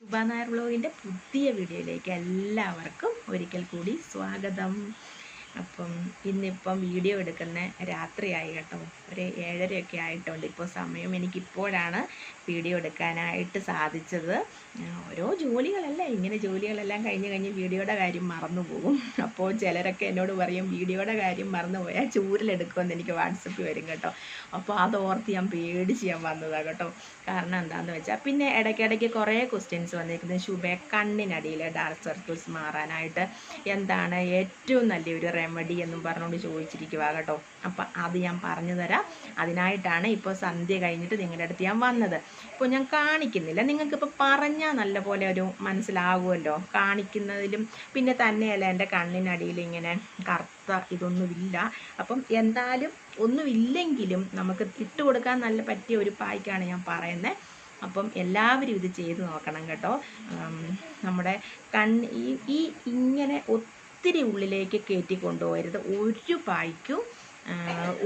ശുഭ നായർ വ്ളോഗിന്റെ പുതിയ വീഡിയോയിലേക്ക് എല്ലാവർക്കും ഒരിക്കൽ കൂടി സ്വാഗതം. അപ്പം ഇന്നിപ്പം വീഡിയോ എടുക്കുന്ന രാത്രിയായി കേട്ടോ. ഒരു ഏഴരയൊക്കെ ആയിട്ടുണ്ട്. ഇപ്പോൾ സമയം എനിക്കിപ്പോഴാണ് വീഡിയോ എടുക്കാനായിട്ട് സാധിച്ചത്. ഓരോ ജോലികളല്ല. ഇങ്ങനെ ജോലികളെല്ലാം കഴിഞ്ഞ് കഴിഞ്ഞ് വീഡിയോയുടെ കാര്യം മറന്നു പോകും. അപ്പോൾ ചിലരൊക്കെ എന്നോട് പറയും വീഡിയോയുടെ കാര്യം മറന്നു പോയാൽ ചൂരിലെടുക്കുമെന്ന് എനിക്ക് വാട്സപ്പിൽ വരും കേട്ടോ. അപ്പോൾ അത് ഓർത്ത് ഞാൻ പേടിച്ച് ഞാൻ വന്നതാണ് കേട്ടോ. കാരണം എന്താണെന്ന് വെച്ചാൽ പിന്നെ ഇടയ്ക്കിടയ്ക്ക് കുറേ ക്വസ്റ്റ്യൻസ് വന്നിരിക്കുന്നത് ശുഭ കണ്ണിനടിയിലെ ഡാർക്ക് സർക്കിൾസ് മാറാനായിട്ട് എന്താണ് ഏറ്റവും നല്ലൊരു റെമഡി എന്നും പറഞ്ഞുകൊണ്ട് ചോദിച്ചിരിക്കുക കേട്ടോ. അപ്പം അത് ഞാൻ പറഞ്ഞു തരാം. അതിനായിട്ടാണ് ഇപ്പോൾ സന്ധ്യ കഴിഞ്ഞിട്ട് നിങ്ങളുടെ അടുത്ത് ഞാൻ വന്നത്. ഇപ്പോൾ ഞാൻ കാണിക്കുന്നില്ല. നിങ്ങൾക്ക് നിങ്ങൾക്കിപ്പോൾ പറഞ്ഞാൽ നല്ലപോലെ ഒരു മനസ്സിലാകുമല്ലോ കാണിക്കുന്നതിലും പിന്നെ തന്നെയല്ല എന്റെ കണ്ണിനടിയിൽ ഇങ്ങനെ കറുത്ത ഇതൊന്നുമില്ല. അപ്പം എന്തായാലും ഒന്നുമില്ലെങ്കിലും നമുക്ക് ഇട്ട് കൊടുക്കാൻ നല്ല പറ്റിയ ഒരു പായ്ക്കാണ് ഞാൻ പറയുന്നത് അപ്പം എല്ലാവരും ഇത് ചെയ്ത് നോക്കണം കേട്ടോ. നമ്മുടെ കണ്ണ് ഈ ഈ ഇങ്ങനെ ഒത്തിരി ഉള്ളിലേക്ക് കയറ്റി കൊണ്ടുപോകരുത്. ഒരു പായ്ക്കും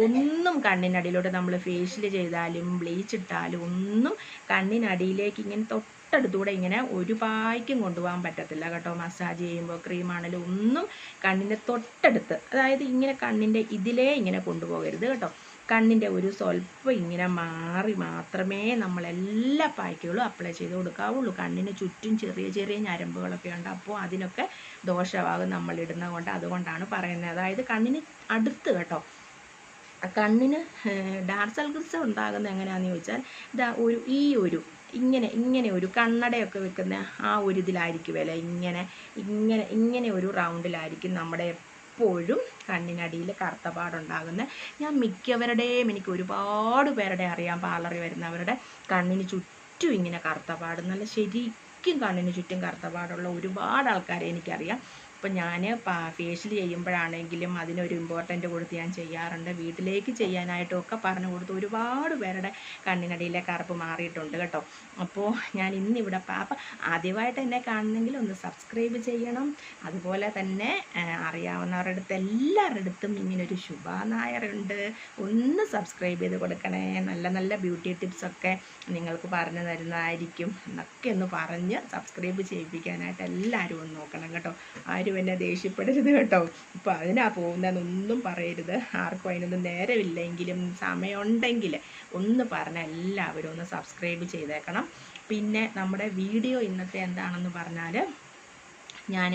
ഒന്നും കണ്ണിനടിയിലോട്ട് നമ്മൾ ഫേഷ്യൽ ചെയ്താലും ബ്ലീച്ച് ഇട്ടാലും ഒന്നും കണ്ണിനടിയിലേക്ക് ഇങ്ങനെ തൊട്ടടുത്തൂടെ ഇങ്ങനെ ഒരു പായ്ക്കും കൊണ്ടുപോകാൻ പറ്റത്തില്ല കേട്ടോ. മസാജ് ചെയ്യുമ്പോൾ ക്രീമാണെങ്കിലും ഒന്നും കണ്ണിന്റെ തൊട്ടടുത്ത് അതായത് ഇങ്ങനെ കണ്ണിന്റെ ഇതിലേ ഇങ്ങനെ കൊണ്ടുപോകരുത് കേട്ടോ. കണ്ണിന്റെ ഒരു സ്വല്പം ഇങ്ങനെ മാറി മാത്രമേ നമ്മൾ എല്ലാ പായ്ക്കുകളും അപ്ലൈ ചെയ്ത് കൊടുക്കാവുള്ളൂ. കണ്ണിന് ചുറ്റും ചെറിയ ചെറിയ ഞരമ്പുകളൊക്കെ ഉണ്ട്. അപ്പോൾ അതിനൊക്കെ ദോഷമാകും നമ്മൾ ഇടുന്നത് കൊണ്ട് അതുകൊണ്ടാണ് പറയുന്നത്. അതായത് കണ്ണിന് അടുത്ത് കേട്ടോ. കണ്ണിന് ഡാർക്ക് സർക്കിൾസ് ഉണ്ടാകുന്നത് എങ്ങനെയാണെന്ന് ചോദിച്ചാൽ ഇതാ ഒരു ഈ ഒരു ഇങ്ങനെ ഇങ്ങനെ ഒരു കണ്ണടയൊക്കെ വെക്കുന്ന ആ ഒരു ഇതിലായിരിക്കും ഇങ്ങനെ ഇങ്ങനെ ഇങ്ങനെ ഒരു റൗണ്ടിലായിരിക്കും നമ്മുടെ എപ്പോഴും കണ്ണിനടിയിൽ കറുത്ത പാടുണ്ടാകുന്നത് ഞാൻ മിക്കവരുടെയും എനിക്ക് ഒരുപാട് പേരുടെ അറിയാം പാർലറിൽ വരുന്നവരുടെ കണ്ണിന് ചുറ്റും ഇങ്ങനെ കറുത്ത പാട്. നല്ല ശരിക്കും കണ്ണിന് ചുറ്റും കറുത്ത പാടുള്ള ഒരുപാട് ആൾക്കാരെ എനിക്കറിയാം. ഇപ്പം ഞാൻ ഫേഷ്യൽ ചെയ്യുമ്പോഴാണെങ്കിലും അതിനൊരു ഇമ്പോർട്ടന്റ് കൊടുത്ത് ഞാൻ ചെയ്യാറുണ്ട്. വീട്ടിലേക്ക് ചെയ്യാനായിട്ടും ഒക്കെ പറഞ്ഞു കൊടുത്ത് ഒരുപാട് പേരുടെ കണ്ണിനടിയിലെ കറുപ്പ് മാറിയിട്ടുണ്ട് കേട്ടോ. അപ്പോൾ ഞാൻ ഇന്നിവിടെ അപ്പം ആദ്യമായിട്ട് എന്നെ കാണുന്നെങ്കിൽ ഒന്ന് സബ്സ്ക്രൈബ് ചെയ്യണം. അതുപോലെ തന്നെ അറിയാവുന്നവരുടെ അടുത്ത് എല്ലാവരുടെ അടുത്തും ഇങ്ങനൊരു ശുഭ നായരുണ്ട് ഒന്ന് സബ്സ്ക്രൈബ് ചെയ്ത് കൊടുക്കണേ. നല്ല നല്ല ബ്യൂട്ടി ടിപ്സൊക്കെ നിങ്ങൾക്ക് പറഞ്ഞു തരുന്നതായിരിക്കും. എന്നൊക്കെ ഒന്ന് പറഞ്ഞ് സബ്സ്ക്രൈബ് ചെയ്യിപ്പിക്കാനായിട്ട് എല്ലാവരും ഒന്ന് നോക്കണം കേട്ടോ. ആരും എന്നെ ദേഷ്യപ്പെടരുത് കേട്ടോ. ഇപ്പൊ അതിനാ പോകുന്നതെന്നൊന്നും പറയരുത്. ആർക്കും അതിനൊന്നും നേരമില്ലെങ്കിലും സമയമുണ്ടെങ്കിൽ ഒന്ന് പറഞ്ഞ എല്ലാവരും ഒന്ന് സബ്സ്ക്രൈബ് ചെയ്തേക്കണം. പിന്നെ നമ്മുടെ വീഡിയോ ഇന്നത്തെ എന്താണെന്ന് പറഞ്ഞാൽ ഞാൻ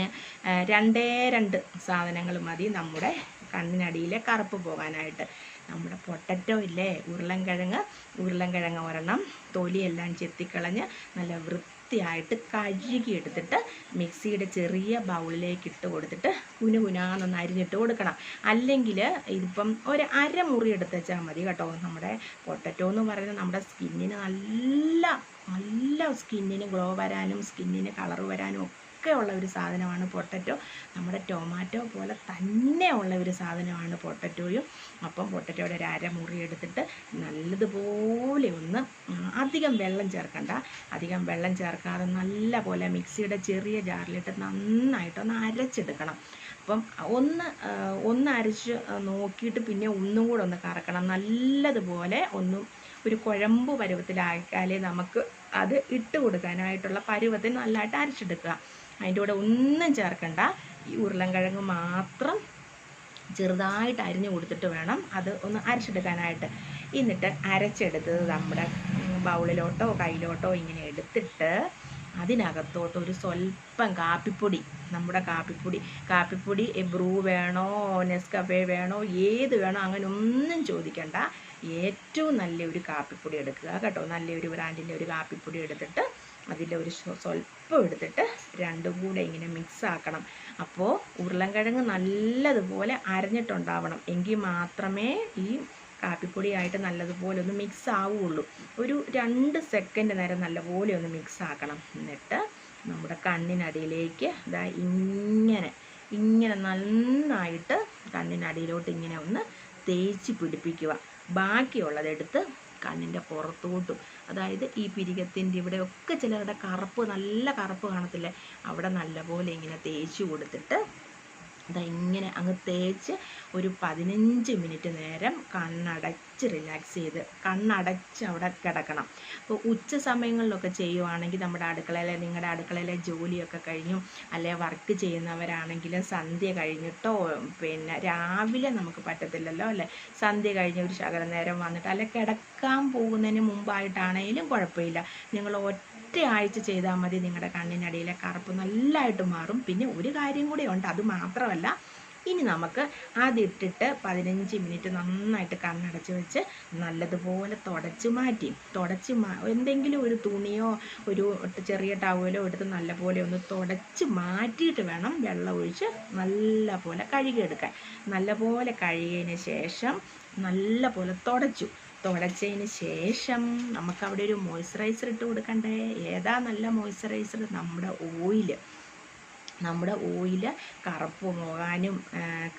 രണ്ടേ രണ്ട് സാധനങ്ങൾ മതി നമ്മുടെ കണ്ണിനടിയിലെ കറുപ്പ് പോകാനായിട്ട്. നമ്മുടെ പൊട്ടറ്റോ ഇല്ലേ? ഉരുളൻകിഴങ്ങ് ഉരുളൻകിഴങ്ങ് ഒരെണ്ണം തൊലിയെല്ലാം ചെത്തിക്കളഞ്ഞ് നല്ല വൃത്തിയായിട്ട് കഴുകി എടുത്തിട്ട് മിക്സിയുടെ ചെറിയ ബൗളിലേക്ക് ഇട്ട് കൊടുത്തിട്ട് കുനു കുനാന്നൊന്ന് അരിഞ്ഞിട്ട് കൊടുക്കണം. അല്ലെങ്കിൽ ഇതിപ്പം ഒരു അരമുറി എടുത്ത് വെച്ചാൽ മതി കേട്ടോ. നമ്മുടെ പൊട്ടറ്റോ എന്ന് പറയുന്നത് നമ്മുടെ സ്കിന്നിന് നല്ല നല്ല സ്കിന്നിന് ഗ്ലോ വരാനും സ്കിന്നിന് കളർ വരാനും ഒക്കെ ഉള്ള ഒരു സാധനമാണ് പൊട്ടറ്റോ. നമ്മുടെ ടൊമാറ്റോ പോലെ തന്നെ ഉള്ള ഒരു സാധനമാണ് പൊട്ടറ്റോയും. അപ്പം പൊട്ടറ്റോയുടെ ഒരു അരമുറി എടുത്തിട്ട് നല്ലതുപോലെ ഒന്ന് അധികം വെള്ളം ചേർക്കണ്ട. അധികം വെള്ളം ചേർക്കാതെ നല്ല പോലെ മിക്സിയുടെ ചെറിയ ജാറിലിട്ട് നന്നായിട്ടൊന്ന് അരച്ചെടുക്കണം. അപ്പം ഒന്ന് ഒന്ന് അരച്ച് നോക്കിയിട്ട് പിന്നെ ഒന്നും കൂടെ ഒന്ന് കറക്കണം. നല്ലതുപോലെ ഒന്നും ഒരു കുഴമ്പ് പരുവത്തിലാക്കിയാലേ നമുക്ക് അത് ഇട്ട് കൊടുക്കാനായിട്ടുള്ള പരുവത്തിന് നല്ലതായിട്ട് അരച്ചെടുക്കുക. അതിന്റെ കൂടെ ഒന്നും ചേർക്കണ്ട. ഈ ഉരുളൻകിഴങ്ങ് മാത്രം ചെറുതായിട്ട് അരിഞ്ഞു കൊടുത്തിട്ട് വേണം അത് ഒന്ന് അരച്ചെടുക്കാനായിട്ട്. എന്നിട്ട് അരച്ചെടുത്തത് നമ്മുടെ ബൗളിലോട്ടോ കയ്യിലോട്ടോ ഇങ്ങനെ എടുത്തിട്ട് അതിനകത്തോട്ട് ഒരു സ്വല്പം കാപ്പിപ്പൊടി നമ്മുടെ കാപ്പിപ്പൊടി. കാപ്പിപ്പൊടി ബ്രൂ വേണോ നെസ്കഫേ വേണോ ഏത് വേണോ അങ്ങനെ ഒന്നും ചോദിക്കണ്ട. ഏറ്റവും നല്ലൊരു കാപ്പിപ്പൊടി എടുക്കുക കേട്ടോ. നല്ലൊരു ബ്രാൻഡിന്റെ ഒരു കാപ്പിപ്പൊടി എടുത്തിട്ട് സ്വ- സ്വല്പം എടുത്തിട്ട് രണ്ടും കൂടെ ഇങ്ങനെ മിക്സ് ആക്കണം. അപ്പോൾ ഉരുളൻകിഴങ്ങ് നല്ലതുപോലെ അരഞ്ഞിട്ടുണ്ടാവണം. എങ്കിൽ മാത്രമേ ഈ കാപ്പിപ്പൊടിയായിട്ട് നല്ലതുപോലെ ഒന്ന് മിക്സ് ആവുകയുള്ളൂ. ഒരു രണ്ട് സെക്കൻഡ് നേരം നല്ലപോലെ ഒന്ന് മിക്സ് ആക്കണം. എന്നിട്ട് നമ്മുടെ കണ്ണിനടിയിലേക്ക് ഇതാ ഇങ്ങനെ ഇങ്ങനെ നന്നായിട്ട് കണ്ണിനടിയിലോട്ട് ഇങ്ങനെ ഒന്ന് തേച്ച് പിടിപ്പിക്കുക. ബാക്കിയുള്ളതെടുത്ത് കണ്ണിന്റെ പുറത്തോട്ടും. അതായത് ഈ പിരികത്തിന്റെ ഇവിടെയൊക്കെ ചിലരുടെ കറുപ്പ് നല്ല കറുപ്പ് കാണത്തില്ലേ? അവിടെ നല്ലപോലെ ഇങ്ങനെ തേച്ച് കൊടുത്തിട്ട് ഇതാ ഇങ്ങനെ അങ്ങ് തേച്ച് ഒരു പതിനഞ്ച് മിനിറ്റ് നേരം കണ്ണടച്ച് റിലാക്സ് ചെയ്ത് കണ്ണടച്ച് അവിടെ കിടക്കണം. അപ്പോൾ ഉച്ച സമയങ്ങളിലൊക്കെ ചെയ്യുവാണെങ്കിൽ നമ്മുടെ അടുക്കളയിലെ നിങ്ങളുടെ അടുക്കളയിലെ ജോലിയൊക്കെ കഴിഞ്ഞു അല്ലെ വർക്ക് ചെയ്യുന്നവരാണെങ്കിലും സന്ധ്യ കഴിഞ്ഞിട്ടോ പിന്നെ രാവിലെ നമുക്ക് പറ്റത്തില്ലല്ലോ അല്ലെ? സന്ധ്യ കഴിഞ്ഞ് ഒരു ശകല നേരം വന്നിട്ട് അല്ലെ കിടക്കാൻ പോകുന്നതിന് മുമ്പായിട്ടാണെങ്കിലും കുഴപ്പമില്ല. നിങ്ങൾ ഒറ്റ ആഴ്ച ചെയ്താൽ മതി നിങ്ങളുടെ കണ്ണിനടിയിലെ കറുപ്പ് നല്ലതായിട്ട് മാറും. പിന്നെ ഒരു കാര്യം കൂടെ ഉണ്ട്. അത് മാത്രമല്ല ഇനി നമുക്ക് അതിട്ടിട്ട് പതിനഞ്ച് മിനിറ്റ് നന്നായിട്ട് കണ്ണടച്ച് വെച്ച് നല്ലതുപോലെ തുടച്ച് മാറ്റി. തുടച്ച് മാ എന്തെങ്കിലും ഒരു തുണിയോ ഒരു ചെറിയ ടവലോ എടുത്ത് നല്ലപോലെ ഒന്ന് തുടച്ച് മാറ്റിയിട്ട് വേണം വെള്ളം ഒഴിച്ച് നല്ലപോലെ കഴുകിയെടുക്കാൻ. നല്ലപോലെ കഴുകിയതിന് ശേഷം നല്ലപോലെ തുടച്ചു. തുടച്ചതിന് ശേഷം നമുക്ക് അവിടെ ഒരു മോയ്സ്ചറൈസർ ഇട്ട് കൊടുക്കണ്ടേ? ഏതാ നല്ല മോയ്സ്ചറൈസർ നമ്മുടെ ഓയിൽ നമ്മുടെ ഓയിൽ കറുപ്പ് പോകാനും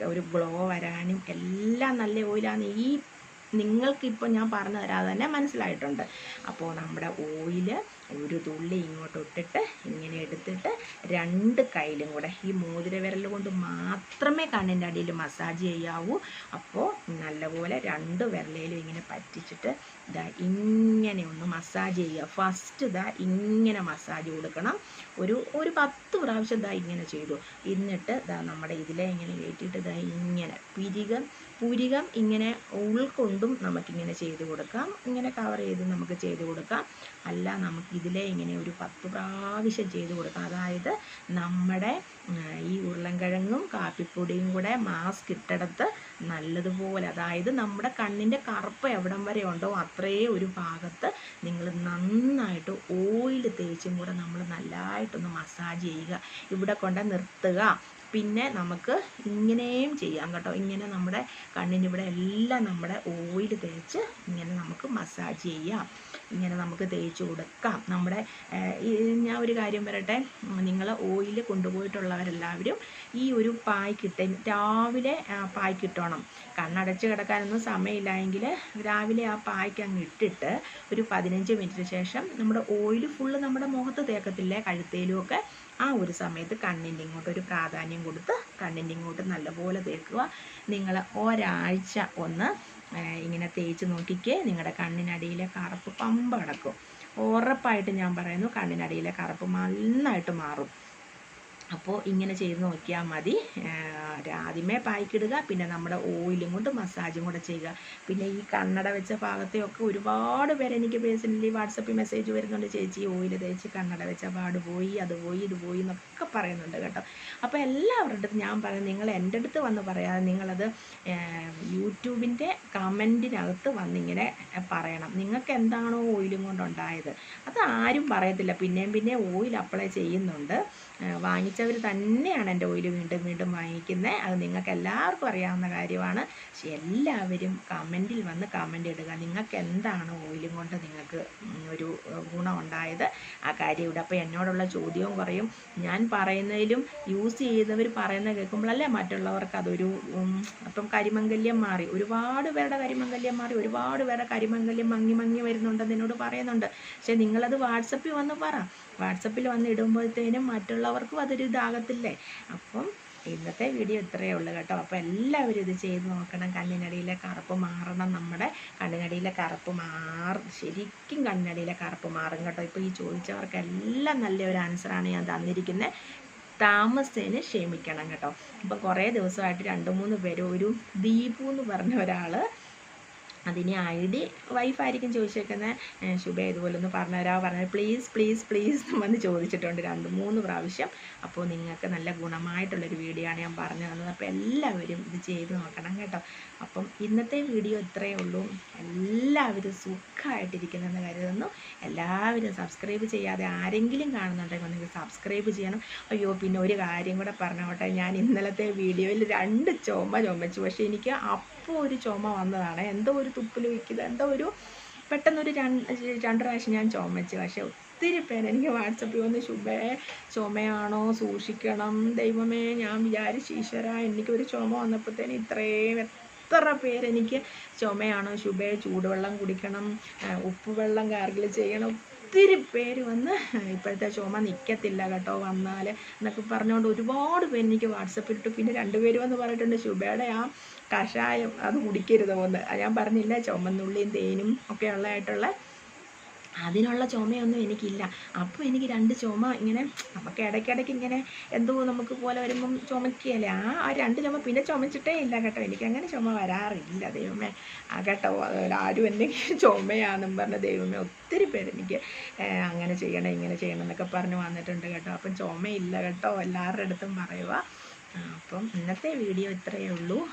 ഒരു ഗ്ലോ വരാനും എല്ലാം നല്ല ഓയിലാണ് ഈ നിങ്ങൾക്കിപ്പോൾ ഞാൻ പറഞ്ഞു തരാതെ തന്നെ മനസ്സിലായിട്ടുണ്ട്. അപ്പോൾ നമ്മുടെ ഓയിൽ ഒരു തുള്ളി ഇങ്ങോട്ട് ഇട്ടിട്ട് ഇങ്ങനെ എടുത്തിട്ട് രണ്ട് കയ്യിലും കൂടെ ഈ മോതിര വിരൽ കൊണ്ട് മാത്രമേ കണ്ണിന്റെ അടിയിൽ മസാജ് ചെയ്യാവൂ. അപ്പോൾ നല്ലപോലെ രണ്ട് വിരലയിലും ഇങ്ങനെ പറ്റിച്ചിട്ട് ഇതാ ഇങ്ങനെ ഒന്ന് മസാജ് ചെയ്യുക. ഫസ്റ്റ് ഇതാ ഇങ്ങനെ മസാജ് കൊടുക്കണം. ഒരു ഒരു പത്ത് പ്രാവശ്യം ഇതാ ഇങ്ങനെ ചെയ്തു. എന്നിട്ട് ഇതാ നമ്മുടെ ഇതിലെ ഇങ്ങനെ കയറ്റിയിട്ട് ഇതാ ഇങ്ങനെ പിരികം പുരികം ഇങ്ങനെ ഉൾക്കൊണ്ടും നമുക്കിങ്ങനെ ചെയ്ത് കൊടുക്കാം. ഇങ്ങനെ കവർ ചെയ്ത് നമുക്ക് ചെയ്ത് കൊടുക്കാം. അല്ല നമുക്ക് ഇതിലെ ഇങ്ങനെ ഒരു പത്ത് പ്രാവശ്യം ചെയ്ത് കൊടുക്കാം. അതായത് നമ്മുടെ ഈ ഉരുളൻകിഴങ്ങും കാപ്പിപ്പൊടിയും കൂടെ മാസ്ക് ഇട്ടെടുത്ത് നല്ലതുപോലെ അതായത് നമ്മുടെ കണ്ണിന്റെ കറുപ്പ് എവിടം വരെ ഉണ്ടോ അത്രേ ഒരു ഭാഗത്ത് നിങ്ങൾ നന്നായിട്ട് ഓയിൽ തേച്ചും കൂടെ നമ്മൾ നല്ലതായിട്ടൊന്ന് മസാജ് ചെയ്യുക. ഇവിടെ കൊണ്ട് നിർത്തുക. പിന്നെ നമുക്ക് ഇങ്ങനെയും ചെയ്യാം കേട്ടോ. ഇങ്ങനെ നമ്മുടെ കണ്ണിനിവിടെ എല്ലാം നമ്മുടെ ഓയിൽ തേച്ച് ഇങ്ങനെ നമുക്ക് മസാജ് ചെയ്യാം. ഇങ്ങനെ നമുക്ക് തേച്ച് കൊടുക്കാം. നമ്മുടെ ഞാൻ ഒരു കാര്യം പറയട്ടെ. നിങ്ങൾ ഓയിൽ കൊണ്ടുപോയിട്ടുള്ളവരെല്ലാവരും ഈ ഒരു പായ് പായ്ക്കിട്ട് രാവിലെ പായ് പായ്ക്കിട്ടോണം കണ്ണടച്ച് കിടക്കാനൊന്നും സമയമില്ലായെങ്കിൽ രാവിലെ ആ പായ്ക്ക് അങ്ങ് ഇട്ടിട്ട് ഒരു പതിനഞ്ച് മിനിറ്റിന് ശേഷം നമ്മുടെ ഓയിൽ ഫുള്ള് നമ്മുടെ മുഖത്ത് തേക്കത്തില്ലേ? കഴുത്തേലും ഒക്കെ ആ ഒരു സമയത്ത് കണ്ണിന്റെ ഇങ്ങോട്ട് ഒരു പ്രാധാന്യം കൊടുത്ത് കണ്ണിന്റെ ഇങ്ങോട്ട് നല്ലപോലെ തേക്കുക. നിങ്ങൾ ഒരാഴ്ച ഒന്ന് ഇങ്ങനെ തേച്ച് നോക്കിക്കേ നിങ്ങളുടെ കണ്ണിനടിയിലെ കറുപ്പ് പമ്പ് കിടക്കും ഉറപ്പായിട്ട് ഞാൻ പറയുന്നു കണ്ണിനടിയിലെ കറുപ്പ് നന്നായിട്ട് മാറും. അപ്പോൾ ഇങ്ങനെ ചെയ്ത് നോക്കിയാൽ മതി. ആദ്യമേ പായ്ക്കിടുക പിന്നെ നമ്മുടെ ഓയിലും കൊണ്ട് മസാജും കൂടെ ചെയ്യുക. പിന്നെ ഈ കണ്ണട വെച്ച ഭാഗത്തെയൊക്കെ ഒരുപാട് പേര് എനിക്ക് പേഴ്സണലി വാട്സപ്പിൽ മെസ്സേജ് വരുന്നുണ്ട് ചേച്ചി ഓയിൽ തേച്ച് കണ്ണട വെച്ച പാട് പോയി അത് പോയി ഇത് പോയി എന്നൊക്കെ പറയുന്നുണ്ട് കേട്ടോ. അപ്പോൾ എല്ലാവരുടെ അടുത്ത് ഞാൻ പറയുന്നത് നിങ്ങൾ എന്റെ അടുത്ത് വന്ന് പറയാതെ നിങ്ങളത് യൂട്യൂബിന്റെ കമന്റിനകത്ത് വന്നിങ്ങനെ പറയണം. നിങ്ങൾക്ക് എന്താണോ ഓയിലും കൊണ്ടുണ്ടായത്? അത് ആരും പറയത്തില്ല. പിന്നെയും പിന്നെ ഓയിൽ അപ്ലൈ ചെയ്യുന്നുണ്ട്. വാങ്ങിച്ചവർ തന്നെയാണ് എന്റെ ഓയിൽ വീണ്ടും വീണ്ടും വാങ്ങിക്കുന്നത്. അത് നിങ്ങൾക്ക് എല്ലാവർക്കും അറിയാവുന്ന കാര്യമാണ്. പക്ഷെ എല്ലാവരും കമന്റിൽ വന്ന് കമന്റ് ഇടുക. നിങ്ങൾക്ക് എന്താണ് ഓയിലും കൊണ്ട് നിങ്ങൾക്ക് ഒരു ഗുണം ഉണ്ടായത്? ആ കാര്യം ഇവിടെ. അപ്പോൾ എന്നോടുള്ള ചോദ്യവും കുറയും. ഞാൻ പറയുന്നതിലും യൂസ് ചെയ്യുന്നവർ പറയുന്നത് കേൾക്കുമ്പോഴല്ലേ മറ്റുള്ളവർക്ക് അതൊരു അപ്പം കരിമംഗല്യം മാറി. ഒരുപാട് പേരുടെ കരിമംഗല്യം മാറി. ഒരുപാട് പേരുടെ കരിമംഗല്യം മങ്ങി മങ്ങി വരുന്നുണ്ടെന്ന് എന്നോട് പറയുന്നുണ്ട്. പക്ഷേ നിങ്ങളത് വാട്സപ്പിൽ വന്ന് പറ. വാട്സപ്പിൽ വന്ന് ഇടുമ്പോഴത്തേനും മറ്റുള്ളവർക്കും അതൊരു ഇതാകത്തില്ലേ? അപ്പം ഇന്നത്തെ വീഡിയോ ഇത്രയേ ഉള്ളൂ കേട്ടോ. അപ്പോൾ എല്ലാവരും ഇത് ചെയ്ത് നോക്കണം. കണ്ണിനടിയിലെ കറുപ്പ് മാറണം നമ്മുടെ. കണ്ണിനടിയിലെ കറുപ്പ് മാറും ശരിക്കും കണ്ണിനടിയിലെ കറുപ്പ് മാറും കേട്ടോ. ഇപ്പോൾ ഈ ചോദിച്ചവർക്കെല്ലാം നല്ലൊരു ആൻസറാണ് ഞാൻ തന്നിരിക്കുന്നത് താമസേന് ക്ഷമിക്കണം കേട്ടോ. ഇപ്പം കുറേ ദിവസമായിട്ട് രണ്ട് മൂന്ന് പേര് ഒരു ദീപു എന്ന് പറഞ്ഞ ഒരാൾ അതിന് ഐ ഡി വൈഫായിരിക്കും ചോദിച്ചേക്കുന്നത് ശുഭ ഇതുപോലെ ഒന്ന് പറഞ്ഞു തരാമോ പറഞ്ഞാൽ പ്ലീസ് പ്ലീസ് പ്ലീസ് വന്ന് ചോദിച്ചിട്ടുണ്ട് രണ്ട് മൂന്ന് പ്രാവശ്യം. അപ്പോൾ നിങ്ങൾക്ക് നല്ല ഗുണമായിട്ടുള്ളൊരു വീഡിയോ ആണ് ഞാൻ പറഞ്ഞു തന്നത്. അപ്പോൾ എല്ലാവരും ഇത് ചെയ്ത് നോക്കണം കേട്ടോ. അപ്പം ഇന്നത്തെ വീഡിയോ ഇത്രയേ ഉള്ളൂ. എല്ലാവരും സുഖമായിട്ടിരിക്കുന്നെന്ന് കരുതുന്നു. എല്ലാവരും സബ്സ്ക്രൈബ് ചെയ്യാതെ ആരെങ്കിലും കാണുന്നുണ്ടെങ്കിൽ നിങ്ങൾക്ക് സബ്സ്ക്രൈബ് ചെയ്യണം. അയ്യോ പിന്നെ ഒരു കാര്യം കൂടെ പറഞ്ഞോട്ടെ. ഞാൻ ഇന്നലത്തെ വീഡിയോയിൽ രണ്ട് ചുമ ചുമച്ചു. പക്ഷേ എനിക്ക് അപ്പോൾ ഒരു ചുമ വന്നതാണ്. എന്തോ ഒരു തുപ്പിൽ വയ്ക്കുക എന്തോ ഒരു പെട്ടെന്നൊരു രണ്ട് രണ്ട് പ്രാവശ്യം ഞാൻ ചുമച്ച്. പക്ഷേ ഒത്തിരി പേര് എനിക്ക് വാട്സപ്പിൽ വന്ന് ശുഭേ ചുമയാണോ? സൂക്ഷിക്കണം. ദൈവമേ ഞാൻ വിചാരിച്ചു ഈശ്വര എനിക്കൊരു ചുമ വന്നപ്പോഴത്തേന് ഇത്രയും എത്ര പേരെനിക്ക് ചുമയാണോ? ശുഭേ ചൂടുവെള്ളം കുടിക്കണം. ഉപ്പുവെള്ളം ഗാർഗിൾ ചെയ്യണം. ഒത്തിരി പേര് വന്ന് ഇപ്പോഴത്തെ ചുമ നിൽക്കത്തില്ല കേട്ടോ വന്നാൽ എന്നൊക്കെ പറഞ്ഞുകൊണ്ട് ഒരുപാട് പേര് എനിക്ക് വാട്സപ്പിലിട്ട്. പിന്നെ രണ്ടുപേര് വന്ന് പറഞ്ഞിട്ടുണ്ട് ശുഭയുടെ ആ കഷായം അത് കുടിക്കരുത് ഒന്ന് ഞാൻ പറഞ്ഞില്ല ചുമന്നുള്ളിയും തേനും ഒക്കെ ഉള്ളതായിട്ടുള്ള അതിനുള്ള ചുമയൊന്നും എനിക്കില്ല. അപ്പോൾ എനിക്ക് രണ്ട് ചുമ ഇങ്ങനെ നമുക്ക് ഇടയ്ക്കിടയ്ക്ക് ഇങ്ങനെ എന്തോ നമുക്ക് പോലെ വരുമ്പം ചുമക്കുകയല്ലേ ആ ആ രണ്ട് ചുമ പിന്നെ ചുമച്ചിട്ടേ ഇല്ല കേട്ടോ. എനിക്ക് അങ്ങനെ ചുമ വരാറില്ല ദൈവമേ. ആ കേട്ടോ ആരും എന്തെങ്കിലും ചുമയാണെന്നും പറഞ്ഞ ദൈവമേ ഒത്തിരി പേര് എനിക്ക് അങ്ങനെ ചെയ്യണം ഇങ്ങനെ ചെയ്യണം എന്നൊക്കെ പറഞ്ഞു വന്നിട്ടുണ്ട് കേട്ടോ. അപ്പം ചുമയില്ല കേട്ടോ എല്ലാവരുടെ അടുത്തും പറയുക അപ്പം ഇന്നത്തെ വീഡിയോ ഇത്രയേ ഉള്ളൂ.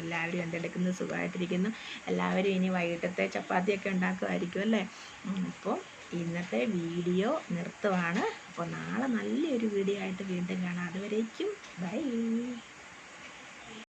എല്ലാവരും എന്തെടുക്കുന്നത് സുഖമായിട്ടിരിക്കുന്നു. എല്ലാവരും ഇനി വൈകിട്ടത്തെ ചപ്പാത്തിയൊക്കെ ഉണ്ടാക്കുമായിരിക്കും അല്ലേ? അപ്പോൾ ഇന്നത്തെ വീഡിയോ നിർത്തുവാണ്. അപ്പോൾ നാളെ നല്ലൊരു വീഡിയോ ആയിട്ട് വീണ്ടും കാണാം. അതുവരേക്കും ബൈ.